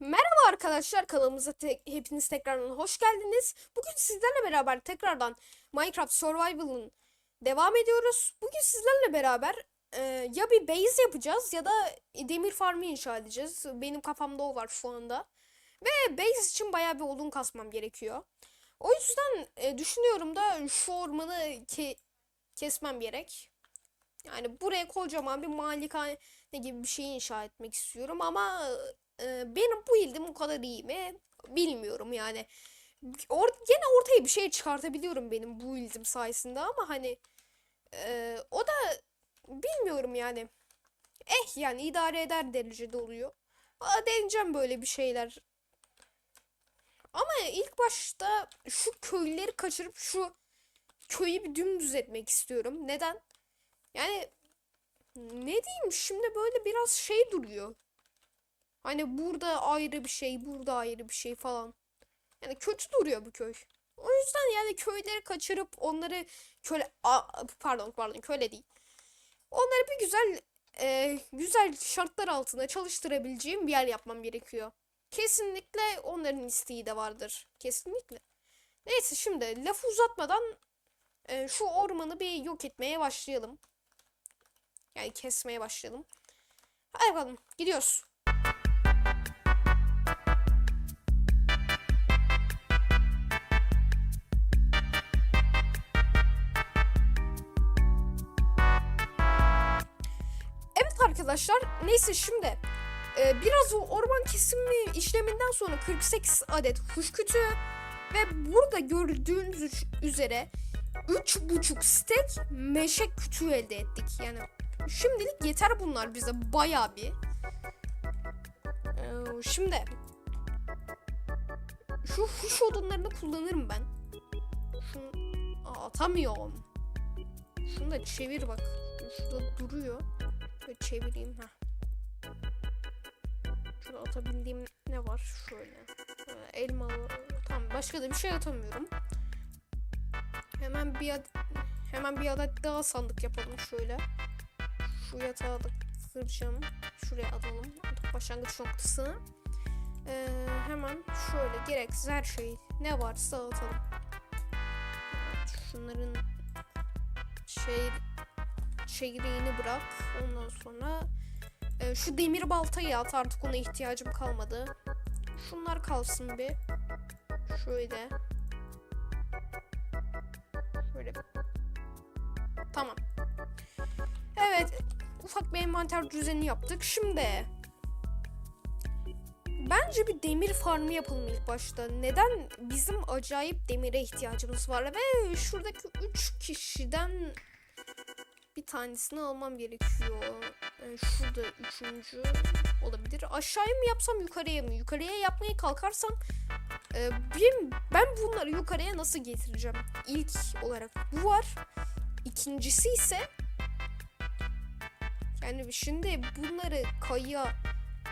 Merhaba arkadaşlar kanalımıza te- hepiniz tekrardan hoş geldiniz. Bugün sizlerle beraber tekrardan Minecraft Survival'ın devam ediyoruz. Bugün sizlerle beraber e, ya bir base yapacağız ya da demir farmı inşa edeceğiz. Benim kafamda o var şu anda. Ve base için bayağı bir odun kasmam gerekiyor. O yüzden e, düşünüyorum da şu ormanı ke- kesmem gerek. Yani buraya kocaman bir malikane gibi bir şey inşa etmek istiyorum ama e, benim bu ildim o kadar iyi mi bilmiyorum yani. Or gene ortaya bir şey çıkartabiliyorum benim bu ildim sayesinde ama hani e, o da bilmiyorum yani. Eh yani idare eder derecede oluyor. Aa, deneyeceğim böyle bir şeyler. Ama ilk başta şu köyleri kaçırıp şu köyü bir dümdüz etmek istiyorum. Neden? Yani ne diyeyim şimdi böyle biraz şey duruyor. Hani burada ayrı bir şey, burada ayrı bir şey falan. Yani kötü duruyor bu köy. O yüzden yani köyleri kaçırıp onları köle Aa, pardon pardon köle değil. Onları bir güzel e, güzel şartlar altında çalıştırabileceğim bir yer yapmam gerekiyor. Kesinlikle onların isteği de vardır. Kesinlikle. Neyse şimdi lafı uzatmadan e, şu ormanı bir yok etmeye başlayalım. Yani kesmeye başlayalım. Hadi bakalım gidiyoruz. Evet arkadaşlar neyse şimdi e, biraz o orman kesimi işleminden sonra 48 adet kuş kütüğü ve burada gördüğünüz üzere 3,5 stek meşe kütüğü elde ettik. Yani şimdilik yeter bunlar bize bayağı bir. Ee, şimdi şu huş odunlarını kullanırım ben. Şunu atamıyorum. Şunu da çevir bak. Şurada duruyor. Şöyle çevireyim ha. Şurada atabildiğim ne var? Şöyle. Ee, elmalı. Tamam başka da bir şey atamıyorum. Hemen bir ad hemen bir adet daha sandık yapalım şöyle. Şu yatağı da kıracağım. Şuraya atalım. Başlangıç noktasını. Ee, hemen şöyle gereksiz her şeyi ne varsa atalım. Şunların şey çeyreğini bırak. Ondan sonra e, şu demir baltayı at artık ona ihtiyacım kalmadı. Şunlar kalsın bir. Şöyle. Şöyle. Tamam. Evet. Ufak bir envanter düzeni yaptık. Şimdi Bence bir demir farmı yapalım ilk başta. Neden? Bizim acayip demire ihtiyacımız var ve şuradaki 3 kişiden bir tanesini almam gerekiyor. Ee, şurada üçüncü olabilir. Aşağıya mı yapsam yukarıya mı? Yukarıya yapmaya kalkarsam e, benim, ben bunları yukarıya nasıl getireceğim? İlk olarak bu var. İkincisi ise yani şimdi bunları kayıya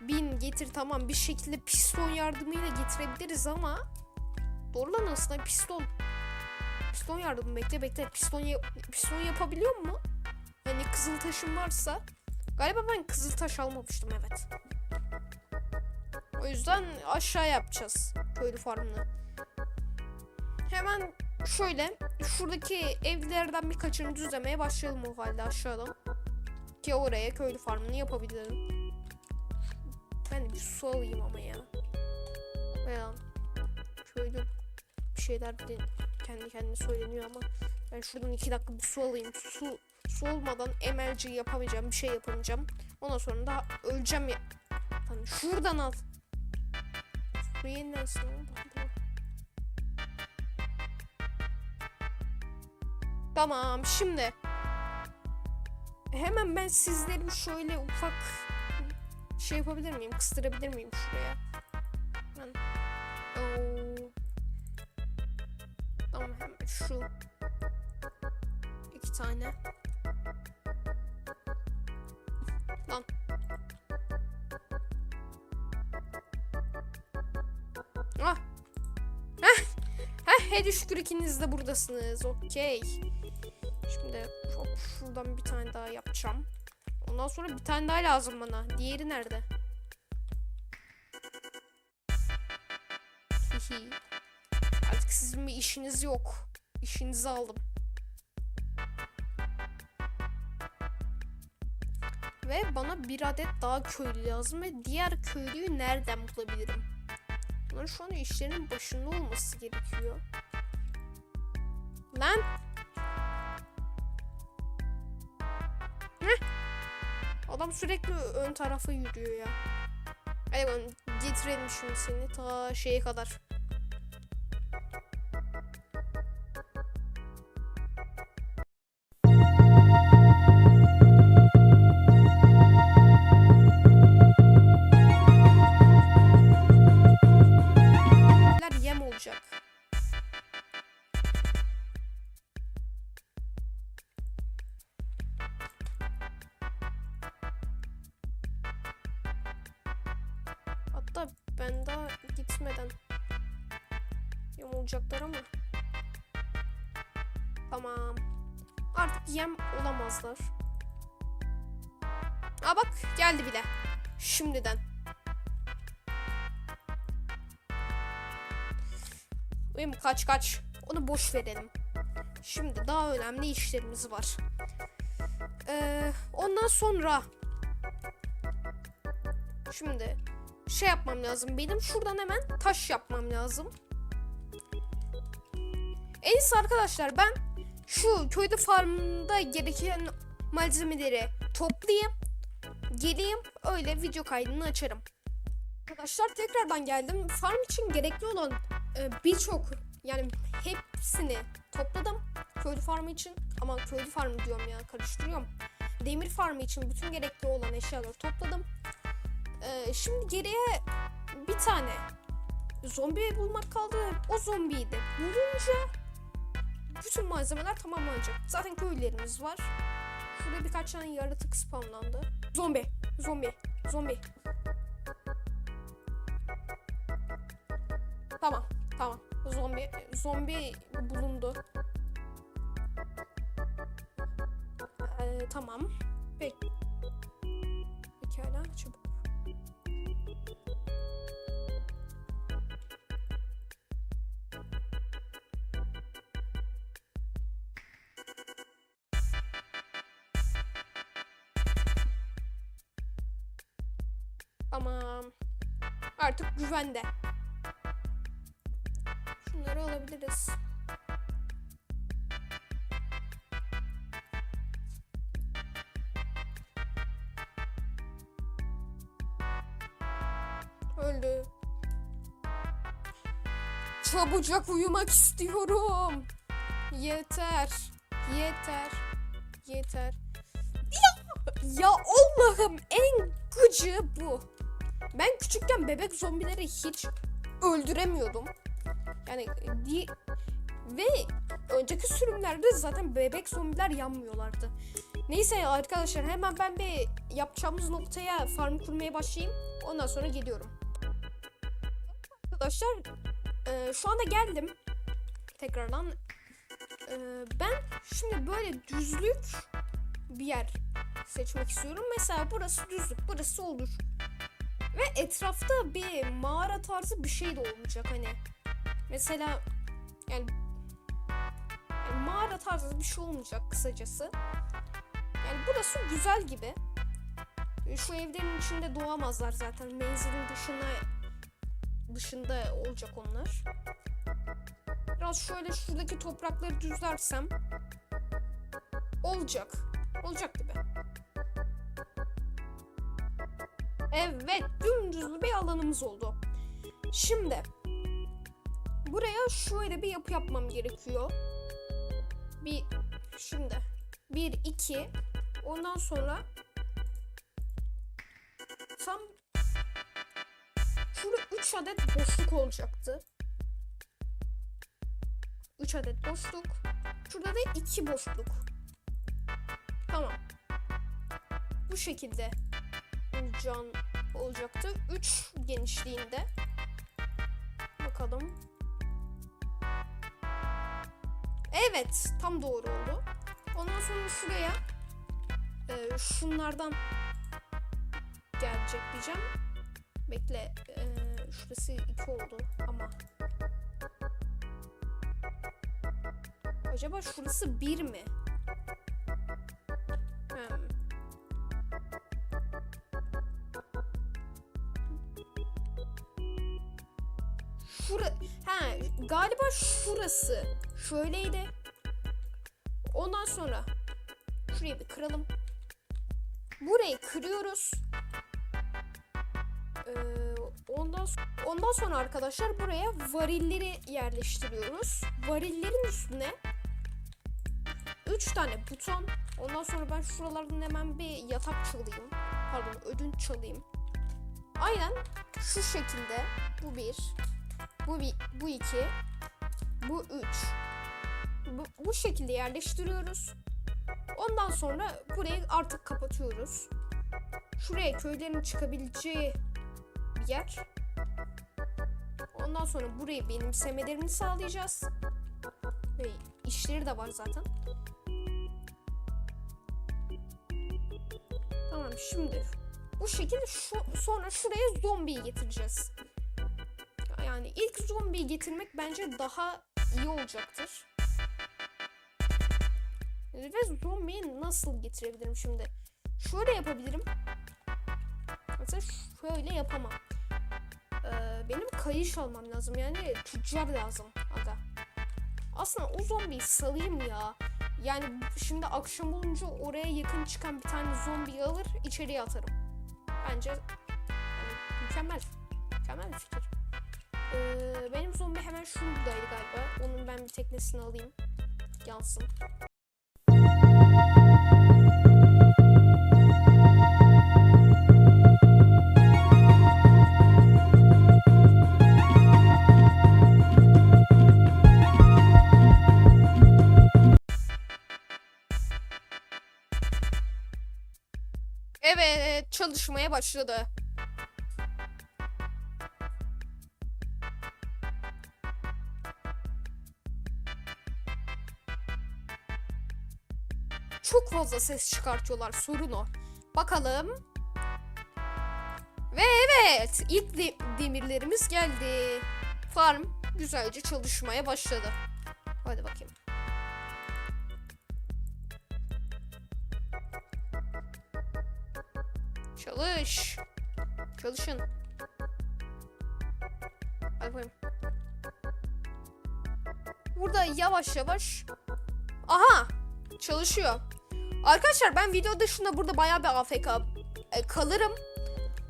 bin getir tamam bir şekilde piston yardımıyla getirebiliriz ama doğru aslında piston piston yardımı bekle bekle piston ya- piston yapabiliyor mu? Hani kızıl taşım varsa galiba ben kızıl taş almamıştım evet. O yüzden aşağı yapacağız köylü farmını. Hemen şöyle şuradaki evlerden birkaçını düzlemeye başlayalım o halde aşağıdan. Ki oraya köylü farmını yapabilirim. Ben de bir su alayım ama ya. Veya şöyle bir şeyler de kendi kendine söyleniyor ama ben şuradan iki dakika bir su alayım. Su su olmadan emelci yapamayacağım, bir şey yapamayacağım. Ondan sonra da öleceğim ya. Lan şuradan al. Su yenilensin. oğlum. Tamam şimdi hemen ben sizlerin şöyle ufak şey yapabilir miyim? Kıstırabilir miyim şuraya? Ben... Oo. Tamam hemen şu. iki tane. Lan. Ah. Heh. Heh, hadi şükür ikiniz de buradasınız. Okey. Şimdi hop şuradan bir tane daha yapacağım. Ondan sonra bir tane daha lazım bana. Diğeri nerede? Hihi. Artık sizin bir işiniz yok. İşinizi aldım. Ve bana bir adet daha köylü lazım ve diğer köylüyü nereden bulabilirim? Bunların şu an işlerinin başında olması gerekiyor. Lan! Adam sürekli ön tarafa yürüyor ya. Hadi bakalım getirelim şimdi seni ta şeye kadar. Hatta ben daha gitmeden yem olacaklar ama. Tamam. Artık yem olamazlar. Aa bak geldi bile. Şimdiden. Benim kaç kaç. Onu boş verelim. Şimdi daha önemli işlerimiz var. Ee, ondan sonra şimdi şey yapmam lazım. Benim şuradan hemen taş yapmam lazım. En iyisi arkadaşlar ben şu köyde farmda gereken malzemeleri toplayayım. Geleyim öyle video kaydını açarım. Arkadaşlar tekrardan geldim. Farm için gerekli olan e, birçok yani hepsini topladım. Köylü farmı için ama köylü farmı diyorum ya karıştırıyorum. Demir farmı için bütün gerekli olan eşyaları topladım. E, şimdi geriye bir tane zombi bulmak kaldı. O zombiyi de bulunca bütün malzemeler tamamlanacak. Zaten köylerimiz var. Şurada birkaç tane yaratık spawnlandı. Zombi, zombi, zombi. Tamam, tamam. Zombi, zombi bulundu. Ee, tamam. Peki. Artık güvende. Şunları alabiliriz. Öldü. Çabucak uyumak istiyorum. Yeter. Yeter. Yeter. Ya, ya Allah'ım en gıcı bu. Ben küçükken bebek zombileri hiç öldüremiyordum. Yani di ve önceki sürümlerde zaten bebek zombiler yanmıyorlardı. Neyse arkadaşlar hemen ben bir yapacağımız noktaya farm kurmaya başlayayım. Ondan sonra geliyorum. Arkadaşlar e, şu anda geldim. Tekrardan. E, ben şimdi böyle düzlük bir yer seçmek istiyorum. Mesela burası düzlük, burası olur. Ve etrafta bir mağara tarzı bir şey de olmayacak hani. Mesela yani, yani mağara tarzı bir şey olmayacak kısacası. Yani burası güzel gibi. Şu evlerin içinde doğamazlar zaten. Menzilin dışına dışında olacak onlar. Biraz şöyle şuradaki toprakları düzlersem olacak. Olacak gibi. Evet, dümdüz bir alanımız oldu. Şimdi buraya şöyle bir yapı yapmam gerekiyor. Bir şimdi bir iki ondan sonra tam şurada 3 adet boşluk olacaktı. 3 adet boşluk. Şurada da 2 boşluk. Tamam. Bu şekilde olacağın, olacaktı. 3 genişliğinde. Bakalım. Evet. Tam doğru oldu. Ondan sonra şuraya e, şunlardan gelecek diyeceğim. Bekle. E, şurası 2 oldu ama. Acaba şurası 1 mi? Şura ha galiba şurası. Şöyleydi. Ondan sonra şurayı bir kıralım. Burayı kırıyoruz. Ee, ondan ondan sonra arkadaşlar buraya varilleri yerleştiriyoruz. Varillerin üstüne 3 tane buton. Ondan sonra ben şuralardan hemen bir yatak çalayım. Pardon ödünç çalayım. Aynen şu şekilde. Bu bir. Bu bir, bu iki. Bu üç. Bu, bu şekilde yerleştiriyoruz. Ondan sonra burayı artık kapatıyoruz. Şuraya köylerin çıkabileceği bir yer. Ondan sonra burayı benimsemelerini sağlayacağız. Ve işleri de var zaten. Tamam şimdi bu şekilde şu, sonra şuraya zombiyi getireceğiz. Yani ilk zombiyi getirmek bence daha iyi olacaktır. Ve zombiyi nasıl getirebilirim şimdi? Şöyle yapabilirim. Mesela şöyle yapamam. Ee, benim kayış almam lazım. Yani tüccar lazım. Aga. Aslında o zombiyi salayım ya. Yani şimdi akşam olunca oraya yakın çıkan bir tane zombi alır içeriye atarım. Bence yani mükemmel. Mükemmel bir fikir. Ee, benim zombi hemen şuradaydı galiba. Onun ben bir teknesini alayım. Yansın. Evet, çalışmaya başladı. Fazla ses çıkartıyorlar sorun o. Bakalım. Ve evet ilk de- demirlerimiz geldi. Farm güzelce çalışmaya başladı. Hadi bakayım. Çalış. Çalışın. Hadi bakayım. Burada yavaş yavaş. Aha! Çalışıyor. Arkadaşlar ben video dışında burada bayağı bir AFK e, kalırım.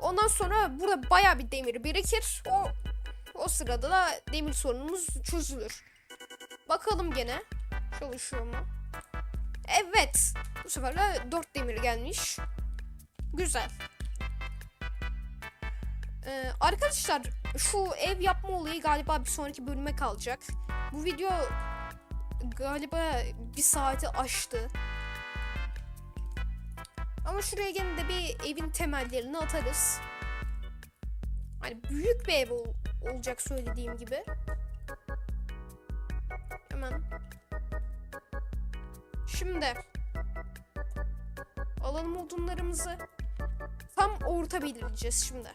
Ondan sonra burada bayağı bir demir birikir. O o sırada da demir sorunumuz çözülür. Bakalım gene. Çalışıyor mu? Evet. Bu sefer de 4 demir gelmiş. Güzel. Ee, arkadaşlar şu ev yapma olayı galiba bir sonraki bölüme kalacak. Bu video galiba bir saati aştı. Ama şuraya gene de bir evin temellerini atarız. Hani büyük bir ev ol- olacak söylediğim gibi. Hemen. Şimdi alalım odunlarımızı. Tam orta belirleyeceğiz şimdi.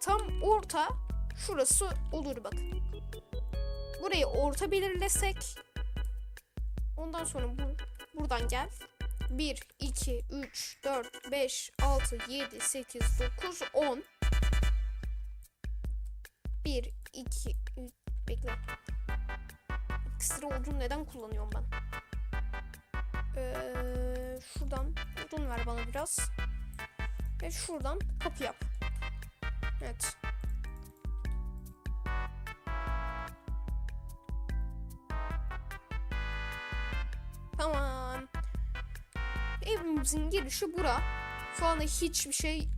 Tam orta şurası olur bak. Burayı orta belirlesek. Ondan sonra bu, buradan gel. 1, 2, 3, 4, 5, 6, 7, 8, 9, 10. 1, 2, 3, bekle. Ekstra odun neden kullanıyorum ben? Ee, şuradan odun ver bana biraz. Ve şuradan kapı yap. Evet. Evimizin girişi bura. Şu anda hiçbir şey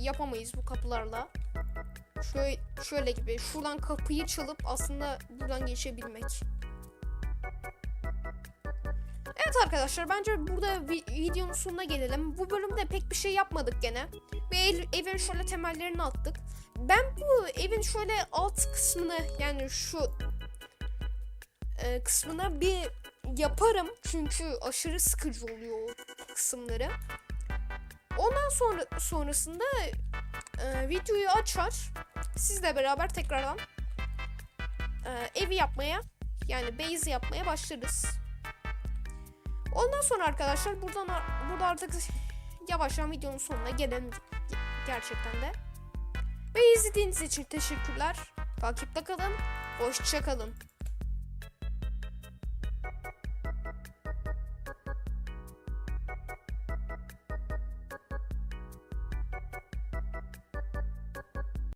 yapamayız bu kapılarla. Şöyle, şöyle gibi. Şuradan kapıyı çalıp aslında buradan geçebilmek. Evet arkadaşlar bence burada vi- videonun sonuna gelelim. Bu bölümde pek bir şey yapmadık gene. Ve el- evin şöyle temellerini attık. Ben bu evin şöyle alt kısmını yani şu e, kısmına bir yaparım. Çünkü aşırı sıkıcı oluyor kısımları. Ondan sonra sonrasında e, videoyu açar. Sizle beraber tekrardan e, evi yapmaya yani base yapmaya başlarız. Ondan sonra arkadaşlar buradan burada artık yavaştan videonun sonuna gelelim gerçekten de. Ve izlediğiniz için teşekkürler. Takipte kalın. Hoşça kalın.